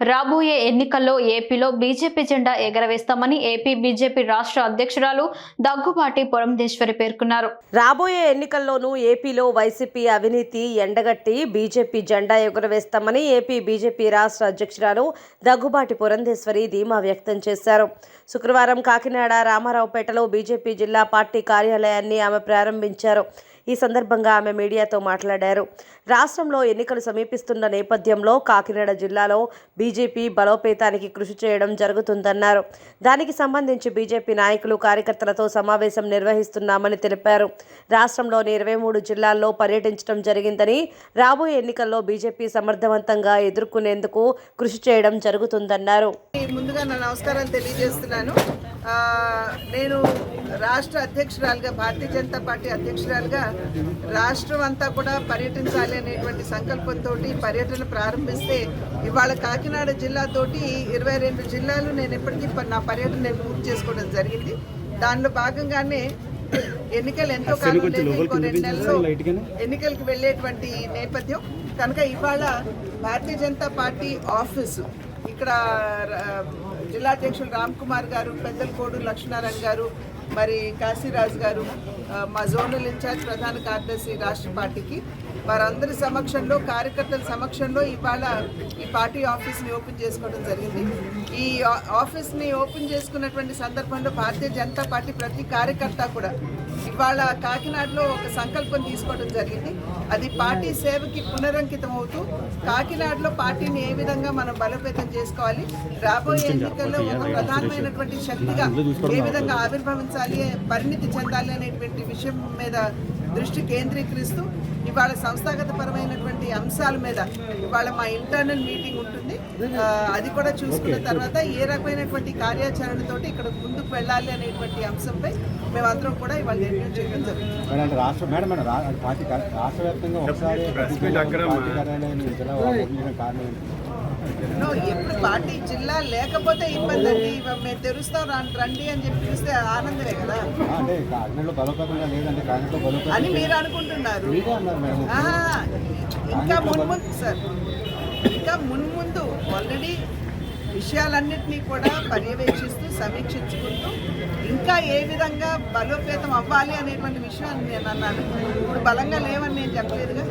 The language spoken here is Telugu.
రాబోయే ఎన్నికల్లో ఏపీలో బీజేపీ జెండా ఎగరవేస్తామని ఏపీ బీజేపీ రాష్ట్ర అధ్యక్షురాలు దగ్గుబాటి పురంధేశ్వరి పేర్కొన్నారు. రాబోయే ఎన్నికల్లోనూ ఏపీలో వైసీపీ అవినీతి ఎండగట్టి బీజేపీ జెండా ఎగురవేస్తామని ఏపీ బీజేపీ రాష్ట్ర అధ్యక్షురాలు దగ్గుబాటి పురంధేశ్వరి ధీమా వ్యక్తం చేశారు. శుక్రవారం కాకినాడ రామారావుపేటలో బీజేపీ జిల్లా పార్టీ కార్యాలయాన్ని ఆమె ప్రారంభించారు. ఈ సందర్భంగా ఆమె మీడియాతో మాట్లాడారు. రాష్ట్రంలో ఎన్నికలు సమీపిస్తున్న నేపథ్యంలో కాకినాడ జిల్లాలో బీజేపీ బలోపేతానికి కృషి చేయడం జరుగుతుందన్నారు. దానికి సంబంధించి బీజేపీ నాయకులు కార్యకర్తలతో సమావేశం నిర్వహిస్తున్నామని తెలిపారు. రాష్ట్రంలోని ఇరవై మూడు జిల్లాల్లో పర్యటించడం జరిగిందని రాబోయే ఎన్నికల్లో బీజేపీ సమర్థవంతంగా ఎదుర్కొనేందుకు కృషి చేయడం జరుగుతుందన్నారు. ముందుగా నా నమస్కారం తెలియజేస్తున్నాను. నేను రాష్ట్ర అధ్యక్షురాలుగా భారతీయ జనతా పార్టీ అధ్యక్షురాలుగా రాష్ట్రం అంతా కూడా పర్యటించాలి అనేటువంటి సంకల్పంతో పర్యటన ప్రారంభిస్తే ఇవాళ కాకినాడ జిల్లాతోటి ఇరవై రెండు జిల్లాలు నేను ఇప్పటికీ ప- నా పర్యటన నేను పూర్తి చేసుకోవడం జరిగింది. దానిలో భాగంగానే ఎన్నికలు ఎంతో కాలం ఇంకో రెండు నెలల్లో ఎన్నికలకు వెళ్ళేటువంటి నేపథ్యం. కనుక ఇవాళ భారతీయ జనతా పార్టీ ఆఫీసు ఇక్కడ ర- జిల్లా అధ్యక్షులు రామ్ కుమార్ గారు పెద్దల కోడు లక్ష్మీనారాయణ గారు మరి కాశీరాజు గారు మా జోనల్ ఇన్ఛార్జ్ ప్రధాన కార్యదర్శి రాష్ట్ర పార్టీకి వారందరి సమక్షంలో కార్యకర్తల సమక్షంలో ఇవాళ ఈ పార్టీ ఆఫీస్ని ఓపెన్ చేసుకోవడం జరిగింది. ఈ ఆఫీస్ని ఓపెన్ చేసుకున్నటువంటి సందర్భంలో భారతీయ జనతా పార్టీ ప్రతి కార్యకర్త కూడా ఇవాళ కాకినాడలో ఒక సంకల్పం తీసుకోవడం జరిగింది. అది పార్టీ సేవకి పునరంకితం అవుతూ కాకినాడలో పార్టీని ఏ విధంగా మనం బలోపేతం చేసుకోవాలి రాబోయే ఎన్నికల్లో ఒక ప్రధానమైనటువంటి శక్తిగా ఏ విధంగా ఆవిర్భవించాలి పరిణితి చెందాలి అనేటువంటి విషయం మీద దృష్టి కేంద్రీకరిస్తూ ఇవాళ సంస్థాగత పరమైనటువంటి అంశాల మీద ఇవాళ మా ఇంటర్నల్ మీటింగ్ ఉంటుంది. అది కూడా చూసుకున్న తర్వాత ఏ రకమైనటువంటి కార్యాచరణతోటి ఇక్కడ ముందుకు వెళ్ళాలి అనేటువంటి అంశంపై మేమందరం కూడా ఇవాళ నిర్ణయం చేయడం జరుగుతుంది. రాష్ట్ర మేడం మేడం రాష్ట్ర వ్యాప్తంగా ఒకసారి జిల్లా పార్టీ జిల్లా లేకపోతే ఇబ్బంది అండి. మేము తెరుస్తాం రండి అని చెప్పి పిలిస్తే ఆనందమే కదా. అని మీరు అనుకుంటున్నారు. ఇంకా మున్ముందు సార్ ఇంకా మున్ముందు ఆల్రెడీ విషయాలన్నింటినీ కూడా పర్యవేక్షిస్తూ సమీక్షించుకుంటూ ఇంకా ఏ విధంగా బలోపేతం అవ్వాలి అనేటువంటి విషయాన్ని నేను అన్నాను. ఇప్పుడు బలంగా లేవని నేను చెప్పలేదుగా.